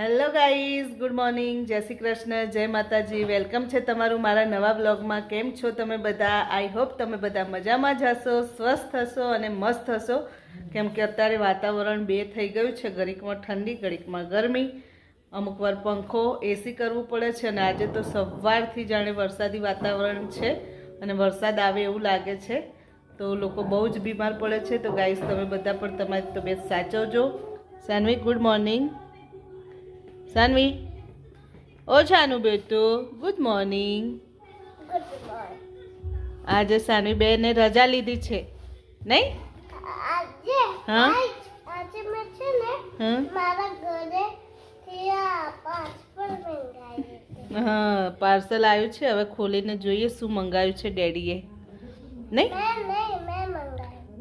Hello guys good morning જય શ્રી કૃષ્ણ. જય માતાજી. વેલકમ છે તમારું મારા નવા બ્લોગમાં કેમ છો તમે બધા? આઈ હોપ તમે બધા મજામાં જ હશો, સ્વસ્થ હશો અને મસ્ત હશો. કેમ કે અત્યારે વાતાવરણ બે થઈ ગયું છે. ઘડીકમાં ઠંડી, ઘડીકમાં ગરમી. અમુક વાર પંખો એસી કરવું પડે છે અને આજે તો સવારથી જાણે વરસાદી વાતાવરણ છે અને વરસાદ આવે એવું લાગે છે. તો લોકો બહુ જ બીમાર પડે છે. તો ગાઈઝ તમે બધા પણ તમારી તબિયત સાચવજો. Saanvi good morning Saanvi? ઓ છાનું બેટું ગુડ મોર્નિંગ આજે સાનવી બેને રજા લીધી છે નહીં? આજે હા? આજે મેં છે ને? મારા ઘરે હા પાર્સલ આવ્યું છે હવે ખોલીને જોઈએ શું મંગાવ્યું છે ડેડીએ. નહીં?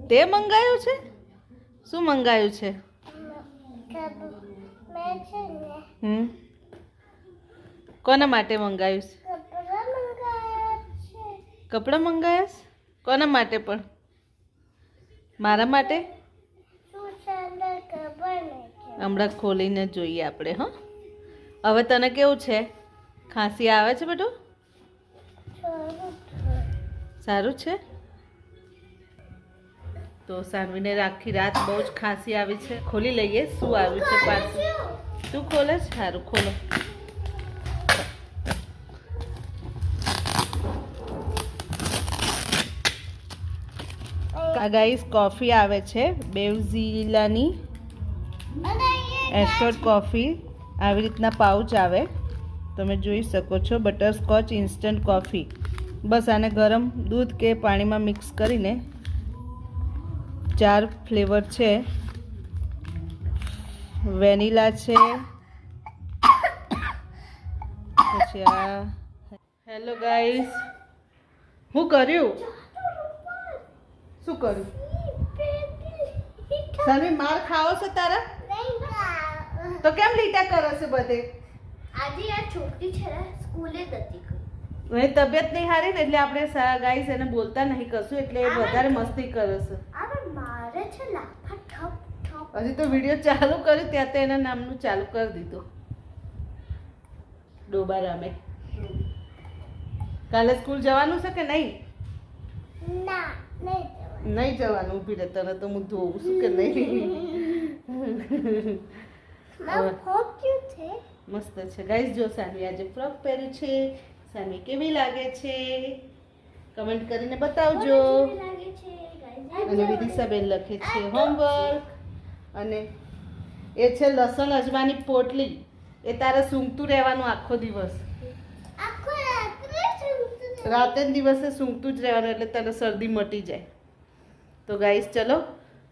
તે મંગાવ્યું છે? શું મંગાવ્યું છે? હમ? કોના માટે મંગાવ્યું છે? કપડા મંગાવ્યા કોના માટે પણ? મારા માટે? હમણાં ખોલીને જોઈએ આપણે, હં. હવે તને કેવું છે? ખાંસી આવે છે થોડું સારું છે? તો સાનવીને આખી રાત બહુ જ ખાંસી આવી છે. ખોલી લઈએ, શું આવ્યું છે પાર્સલ તું ખોલે છે? સારું, ખોલો. આ ગાઈસ કોફી આવે છે, બેવઝીલાની. એસ્ટોર કોફી. આવી રીતના પાઉચ આવે. તમે જોઈ શકો છો બટરસ્કોચ ઇન્સ્ટન્ટ કોફી. બસ આને ગરમ દૂધ કે પાણીમાં મિક્સ કરીને ચાર ફ્લેવર છે. વેનીલા છે. પછી આ હેલો ગાઈસ. હું કર્યું? શું કર્યું? સાનવી માર ખાવો છો તારા? તો કેમ લીટા કરો છો બધે? આજે આ છોકરી છે સ્કૂલે જ હતી. તબિયત નહીં હારી ને એટલે આપણે ગાઈસ એને બોલતા નહીં કશું એટલે એ વધારે મસ્તી કરે છે. છે લાફા ઠપ ઠપ હજી તો વીડિયો ચાલુ કર્યો ત્યાં તો એના નામનું ચાલુ કરી દીધું. ડોબા રામે કાલે સ્કૂલ જવાનું છે કે નહીં? ના નહીં જવાનું. નહીં જવાનું ઊભી રહે તને તો હું ધોવું છું કે નહીં? મસ્ત છે. ગાઈસ જો સાનવી આજે ફ્રોક પહેર્યું છે. સાનવી કેવી લાગે છે? કમેન્ટ કરીને બતાવજો. લાગે છે? અને વિદિશાબેન લખે છે હોમવર્ક અને એ છે લસણ અજમાની પોટલી. એ તારે સૂંઘતું રહેવાનું આખો દિવસ. રાતે દિવસે સૂંઘતું જ રહેવાનું એટલે તને શરદી મટી જાય. તો ગાઈસ ચલો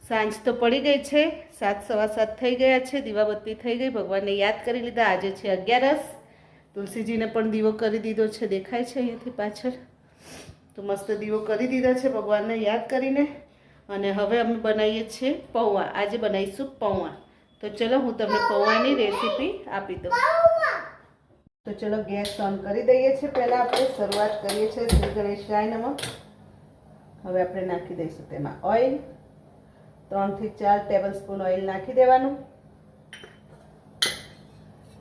સાંજ તો પડી ગઈ છે. સાત સવા સાત થઈ ગયા છે. દીવાબત્તી થઈ ગઈ. ભગવાનને યાદ કરી લીધા. આજે છે અગિયારસ. તુલસીજીને પણ દીવો કરી દીધો છે. દેખાય છે અહીંયાથી પાછળ. તો મસ્ત દીવો કરી દીધા છે ભગવાનને યાદ કરીને. અને હવે અમે બનાવીએ છીએ પૌવા. આજે બનાવીશું પૌવા. તો ચલો હું તમને પૌવાની રેસીપી આપી દઉં. તો ચલો ગેસ ઓન કરી દઈએ છીએ. પહેલાં આપણે શરૂઆત કરીએ છીએ શ્રી ગણેશાય નમઃ. હવે આપણે નાખી દઈશું તેમાં ઓઇલ. ત્રણથી ચાર ટેબલ સ્પૂન ઓઇલ નાખી દેવાનું.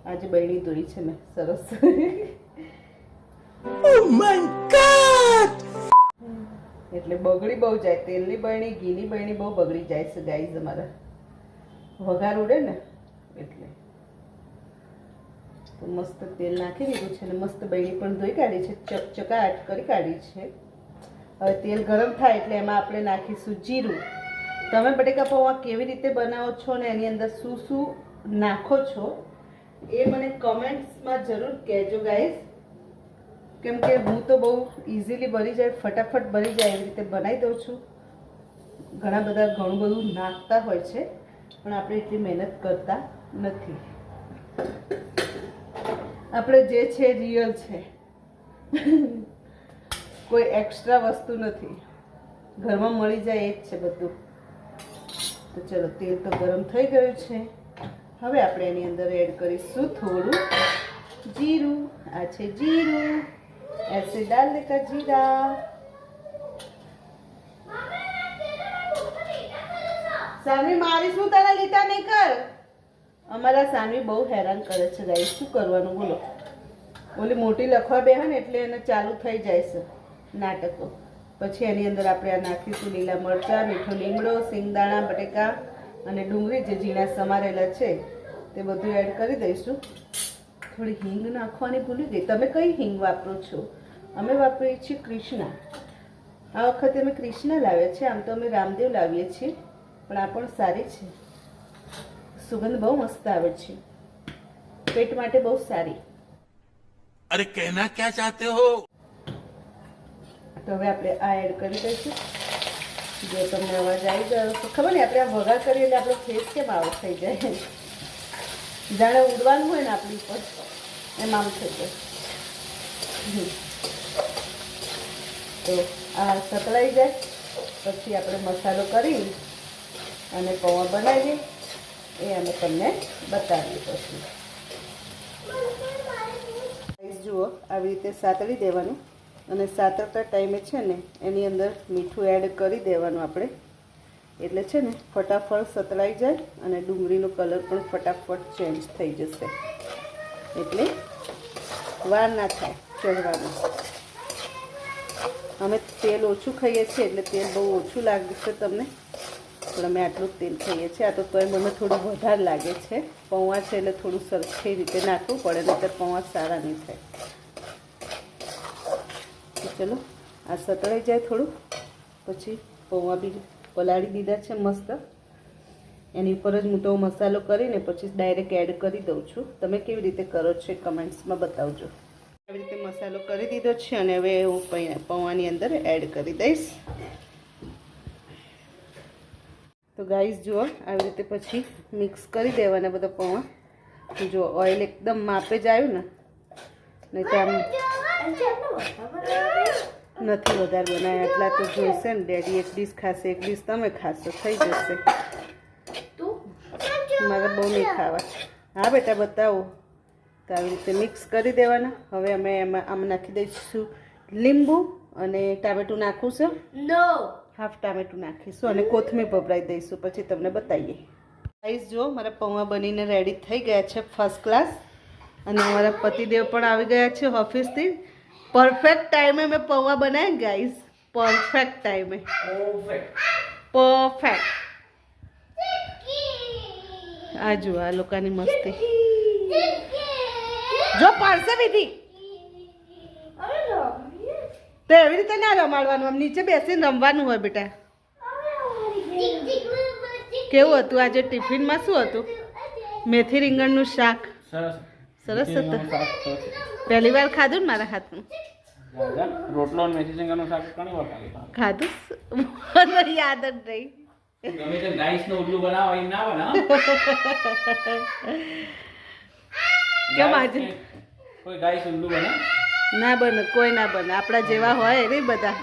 આજે બૈણી દોરી છે મેં સરસ. એટલે બગડી બહુ જાય, તેલની બરણી, ઘીની બરણી બહુ બગડી જાય છે ગાઈઝ અમારા. વઘાર ઉડે ને એટલે. તો મસ્ત તેલ નાખી દીધું છે અને મસ્ત બૈણી પણ ધોઈ કાઢી છે ચકચકાટ કરી કાઢી છે. હવે તેલ ગરમ થાય એટલે એમાં આપણે નાખીશું જીરું. તમે બટેકા પૌવા કેવી રીતે બનાવો છો ને એની અંદર શું શું નાખો છો એ મને કમેન્ટ્સમાં જરૂર કહેજો ગાઈઝ કેમ કે હું તો બહુ ઇઝીલી બની જાય, ફટાફટ બની જાય એવી રીતે બનાવી દઉં છું. ઘણા બધા ઘણું બધું નાખતા હોય છે, પણ આપણે એટલી મહેનત કરતા નથી. આપણે જે છે રિયલ છે. કોઈ એક્સ્ટ્રા વસ્તુ નથી. ઘરમાં મળી જાય એ જ છે બધું. તો ચલો, તેલ તો ગરમ થઈ ગયું છે. હવે આપણે એની અંદર એડ કરીશું થોડું જીરું. આ છે જીરું. ऐसे डालने का जीरा સામે મારી શું તને લીટા નહીં કર અમારા સાનવી બહુ હેરાન કરે છે ગાઈ શું કરવાનું બોલો ઓલી મોટી લખવા બેહે ને એટલે એને ચાલુ થઈ જાય છે નાટકો પછી એની અંદર આપણે આ નાખીશું લીલા મરચાં મીઠો લીમડો સિંગદાણા બટેકા અને ડુંગળી જે ઝીણા સમારેલા છે તે બધું એડ કરી દઈશું થોડી હિંગ નાખવાની ભૂલી ગઈ તમે કઈ હિંગ વાપરો છો અમે વાપરીએ છીએ ક્રિષ્ના આ વખતે અમે ક્રિષ્ના લાવ્યા છે આમ તો અમે રામદેવ લાવીએ છીએ પણ આ પણ સારી છે. સુગંધ બહુ મસ્ત આવે છે. પેટ માટે બહુ સારી. અરે કહેના ક્યાં ચાહતે હો? તો હવે આપણે આ એડ કરી દઈશું. જો તમને અવાજ આવી ગયો તો ખબર ને આપણે આ વઘાર કરીએ એટલે આપણો ફેસ કેમ આવો થઈ જાય? જાણે ઉડવાનું હોય ને આપણી ઉપર એમ આમ થઈ જાય. તો આ સતળાઈ જાય. પછી આપણે મસાલો કરી અને પૌવા બનાવીએ. એ અમે તમને બતાવીએ પછી. રાઈસ જુઓ, આવી રીતે સાતળી દેવાનું. અને સાતરતા ટાઈમે છે ને, એની અંદર મીઠું એડ કરી દેવાનું આપણે. એટલે છે ને, ફટાફટ સતળાઈ જાય અને ડુંગળીનો કલર પણ ફટાફટ ચેન્જ થઈ જશે. એટલે વાર ના થાય ચડવાનું. અમે તેલ ઓછું ખાઈએ છીએ, એટલે તેલ બહુ ઓછું લાગશે તમને. પણ અમે આટલું તેલ ખાઈએ છીએ. આ તો તોય મને થોડું વધારે લાગે છે. પૌવા છે એટલે થોડું સરખી રીતે નાખવું પડે, નહીંતર પૌવા સારા નહીં થાય. ચલો, આ સતળાઈ જાય થોડું. પછી પૌવા બી પલાળી દીધા છે મસ્ત. એની ઉપર જ હું તો મસાલો કરીને પછી ડાયરેક્ટ એડ કરી દઉં છું. તમે કેવી રીતે કરો છો કમેન્ટ્સમાં બતાવજો. મસાલો કરી દીધો છે અને હવે હું પૌવાની અંદર એડ કરી દઈશ. તો ગાઈસ જુઓ આવી રીતે પછી મિક્સ કરી દેવાના બધા પૌવા. જો ઓઇલ એકદમ માપે જ આવ્યું ને નહીં તો આમ નથી વધારે બનાવ્યા એટલા તો જોઈશે ને ડેડી એક ડીશ ખાશે એક ડીશ તમે ખાશો થઈ જશે. મારે બહુ નહીં ખાવા. હા બેટા બતાવો. તો આવી રીતે મિક્સ કરી દેવાના. હવે અમે એમાં આમ નાખી દઈશું લીંબુ અને ટામેટું નાખું છે? નો હાફ ટામેટું નાખીશું અને કોથમીર ભભરાઈ દઈશું. પછી તમને બતાવીએ. સાઈઝ જુઓ મારા પૌવા બનીને રેડી થઈ ગયા છે ફર્સ્ટ ક્લાસ અને મારા પતિદેવ પણ આવી ગયા છે ઓફિસથી પરફેક્ટ ટાઈમે મેં પૌવા બનાવ્યા ગાઈઝ પરફેક્ટ ટાઈમે પરફેક્ટ આ જુઓ આ લોકોની મસ્તી. જો પાડશે વિધિ. તો એવી રીતે ના રમાડવાનું આમ નીચે બેસીને રમવાનું હોય બેટા. કેવું હતું આજે ટિફિનમાં શું હતું? મેથી રીંગણનું શાક. સરસ. હતું. પહેલી વાર ખાધું ને મારા હાથનું રોટલો મેથી શેંગાનું શાક ઘણી વાર ખાધું. મને યાદ જ નહીં. ગમે ઉલ્લુ બનાવો ના. કેમ આજે? કોઈ ગાય સુંદુ બને? ના બને કોઈ ના બને. આપણા જેવા હોય નહીં બધા.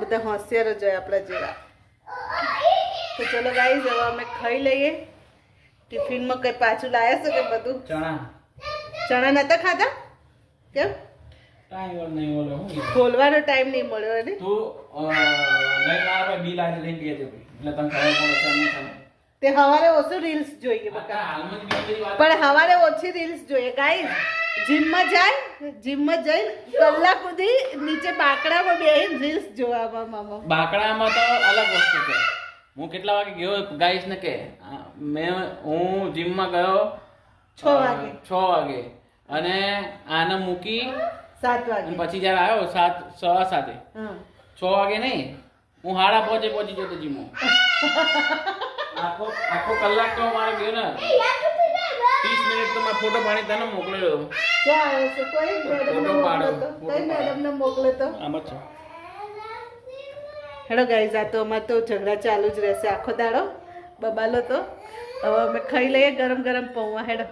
બધા હોશિયાર જ હોય આપણા જેવા. તો ચલો ગાઈ હવે અમે ખાઈ લઈએ. ટિફિનમાં કંઈ પાછું લાયા છો કે બધું? ચણા. ચણા નતા ખાધા? કેમ? ખોલવાનો ટાઈમ નહીં મળ્યો એને તું નહીં મારા બિલ આજે લઈને. એટલે તને ખબર પડે. તે હવારે ઓછું રીલ્સ જોઈએ પણ હવારે ઓછી રીલ્સ જોઈએ. ગાઈઝ જીમમાં જાય જીમમાં જઈને કલાક સુધી નીચે બાકડામાં બેહીને રીલ્સ જોવામાં મામા બાકડામાં તો અલગ વસ્તુ છે. હું કેટલા વાગે ગયો ગાઈસ ને કે મેં હું જીમમાં ગયો છ વાગે. છ વાગે. અને આને મૂકી સાત વાગે. પછી જ્યારે આવ્યો સાત સવા સાતે. છ વાગે નહીં હું હાડા પહોંચે પહોંચી ગયો તો જીમમાં આખો આખો કલાક તો મારે ગયો ને. ત્રીસ મિનિટ તો મારે ફોટો પાડી તને મોકલેલો ક્યાં આવે છે? કોઈ મેડમને ફોટો પાડો, મોકલો તો. ફોટો મોકલે તો. આમ જ હેડો ગાઈઝ આ તો અમારે તો ઝઘડા ચાલુ જ રહેશે આખો દાડો. બબાલો તો. હવે અમે ખાઈ લઈએ ગરમ ગરમ પૌવા હેડો.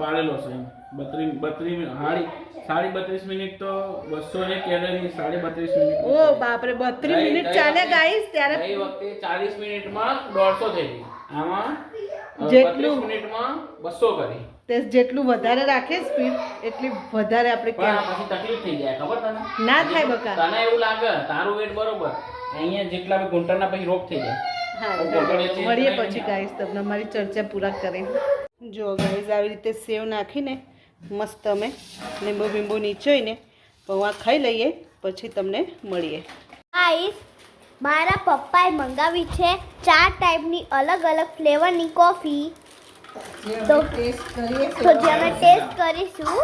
પાડેલો છે. બત્રીસ બત્રીસ હાડી સાડી બત્રીસ મિનિટ તો બસો ને કેલરી સાડી બત્રીસ મિનિટ. ઓ બાપરે બત્રીસ મિનિટ ચાલે ગાઈસ ત્યારે એ વખતે ચાલીસ મિનિટમાં દોઢસો થઈ ગઈ. આમાં? જેટલું- 32 મિનિટમાં બસો કરી. તે જેટલું વધારે રાખે સ્પીડ એટલી વધારે આપણે પણ પછી તકલીફ થઈ જાય ખબર તને? ના થાય બકા. તને એવું લાગે તારું વેટ બરોબર. અહીંયા જેટલા બી ગુંટરના પછી રોગ થઈ જાય. મળીએ પછી ગાઈસ તમને મારી ચર્ચા પૂરા કરી જો ગાઈસ આવી રીતે સેવ નાખીને મસ્ત અમે લીંબુ બીંબુ નીચોઈને પૌવા ખાઈ લઈએ પછી તમને મળીએ. ગાઈસ મારા પપ્પાએ મંગાવી છે ચાર ટાઈપની અલગ અલગ ફ્લેવરની કોફી તો તો જે અમે ટેસ્ટ કરીશું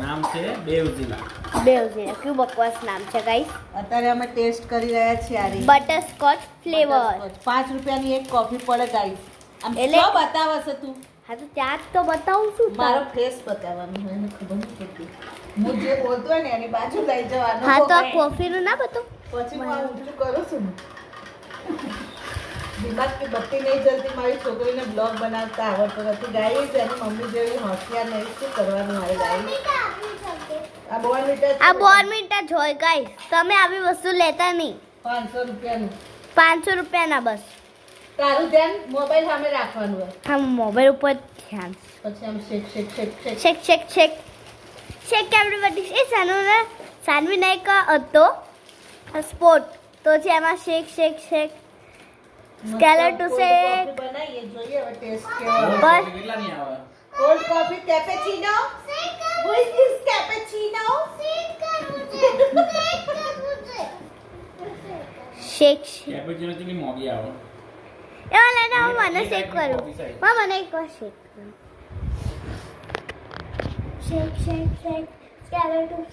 નામ છે બેવઝીલા બેવઝીરા કયું બકવાસ નામ છે ગાઈસ અત્યારે અમે ટેસ્ટ કરી રહ્યા છીએ આ રીતે. બટરસ્કોચ ફ્લેવર પાંચ રૂપિયાની એક કોફી પડે ગાઈસ આમ એટલે- બતાવશે તું? હા તો ત્યાં જ તો બતાવું છું મારો ફેસ બતાવવાનું હોય એને ખબર નથી પડતી. હું જે બોલતો હોય ને એની બાજુ લઈ જવાનું. હા તો આ. કોફીનું ના બતો પછી હું આ ઊંચું કરું છું દિમાગ કે બત્તી નહીં જલ્દી મારી છોકરીને બ્લોગ બનાવતા આવડતો નથી. ગાઈસ એની મમ્મી જેવી હોશિયાર નહીં શું કરવાનું મારે ગાઈસ આ બોર્મિટા આ બોર્નવિટા જ હોય ગાઈસ તમે આવી વસ્તુ લેતા નહીં. પાંચસો રૂપિયાનું. પાંચસો રૂપિયાના બસ. તારું ધ્યાન મોબાઈલ સામે રાખવાનું હોય. હા મોબાઈલ ઉપર ધ્યાન. પછી આમ શેક શેક શેક શેક. શેક શેક શેક. શેક એવરીબડી એ સાનુને સાનવી નાયક હતો સ્પોર્ટ તો છે એમાં શેક શેક શેક. સ્કેલર ટુ શેક. બનાવીએ જોઈએ હવે ટેસ્ટ કેવો બસ. કેટલા નહીં આવે? Cold coffee cappuccino Who is cappuccino? Shake shake. Cappuccino કેટલી મોંઘી આવે. એમાં લઈને હું મને શેક કરું. માં મને એક વાર શેક કરું શેક શેક શેક shake,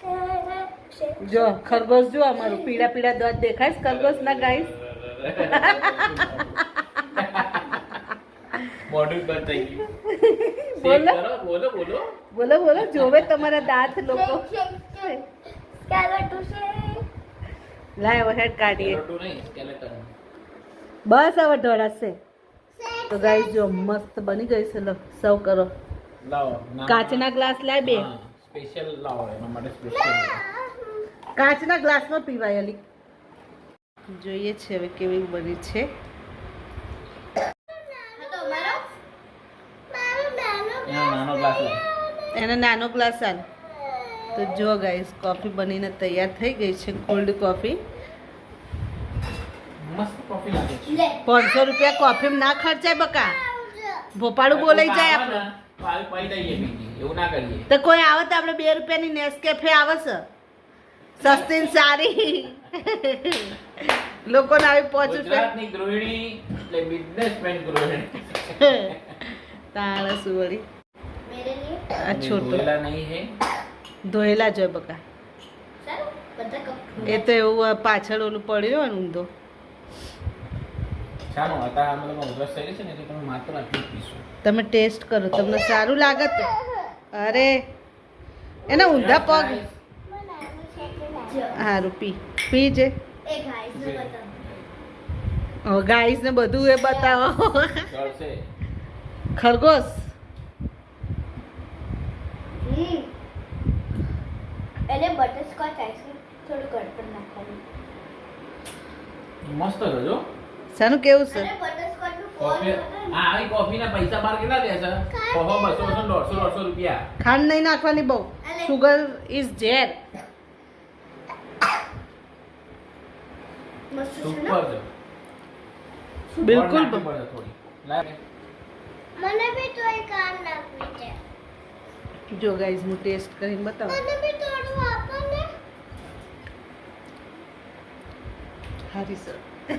shake. જો ખરગોશ જો અમારું પીળા પીળા દોત દેખાય ખરગોશ ના ગાઈસ મોઢું બંધ થઈ ગયું બોલો. બોલો બોલો બોલો બોલો જોવે તમારા દાંત લોકો. લાય હેડ કાઢીએ નહીં. બસ હવે ઢળાશે તો ગાઈ જો મસ્ત બની ગઈ છે લો સર્વ કરો. લાવો કાચના ગ્લાસ લાય બે. હા, લાવો એના માટે સ્પેશિયલ કાચના ગ્લાસમાં પીવાય અલી. જોઈએ છે હવે કેવી બની છે. એનો નાનો ગ્લાસ લાવો. એને નાનો ગ્લાસ આલ. તો જો ગાઈસ કોફી બનીને તૈયાર થઈ ગઈ છે કોલ્ડ કોફી મસ્ત કોફી લાગે છે. પાંચસો રૂપિયા કોફી ના ખર્ચાય બકા. ભોપાળું બોલાઈ જાય આપણે. તો આવી પડી દઈએ બીજી. એવું ના કરીએ. તો કોઈ આવે તો આપણે બે રૂપિયાની નેસ્કેફે આવે છે સસ્તી ને સારી. લોકોને આવી પાંચ રૂપિયા. ગુજરાતની ગૃહિણી એટલે બિઝનેસમેન ગૃહિણી. તાળસ વળી? આ છોટો. ધોયેલા નહીં હે. ધોયેલા જ બકા. સારું? બધા કપ એ તો એવું પાછળ ઓલું પડ્યું હોય ને ઊંધો. તમે ટેસ્ટ કરો તમને સારું લાગે તો. અરે એના ઊંધા પગ. સારું પી. પી જે. ગાઈસ ને બધું એ બતાવો. ખરગોશ. એને બટરસ્કોચ આઈસ્ક્રીમ થોડું ગળપણ નાખવાનું. મસ્ત છે સાનું કેવું છે? ખાંડ નહીં નાખવાની બહુ. સુગર ઇઝ ઝેર. બિલકુલ જો ગાઈઝ હું ટેસ્ટ કરીને બતાવું. ハリソ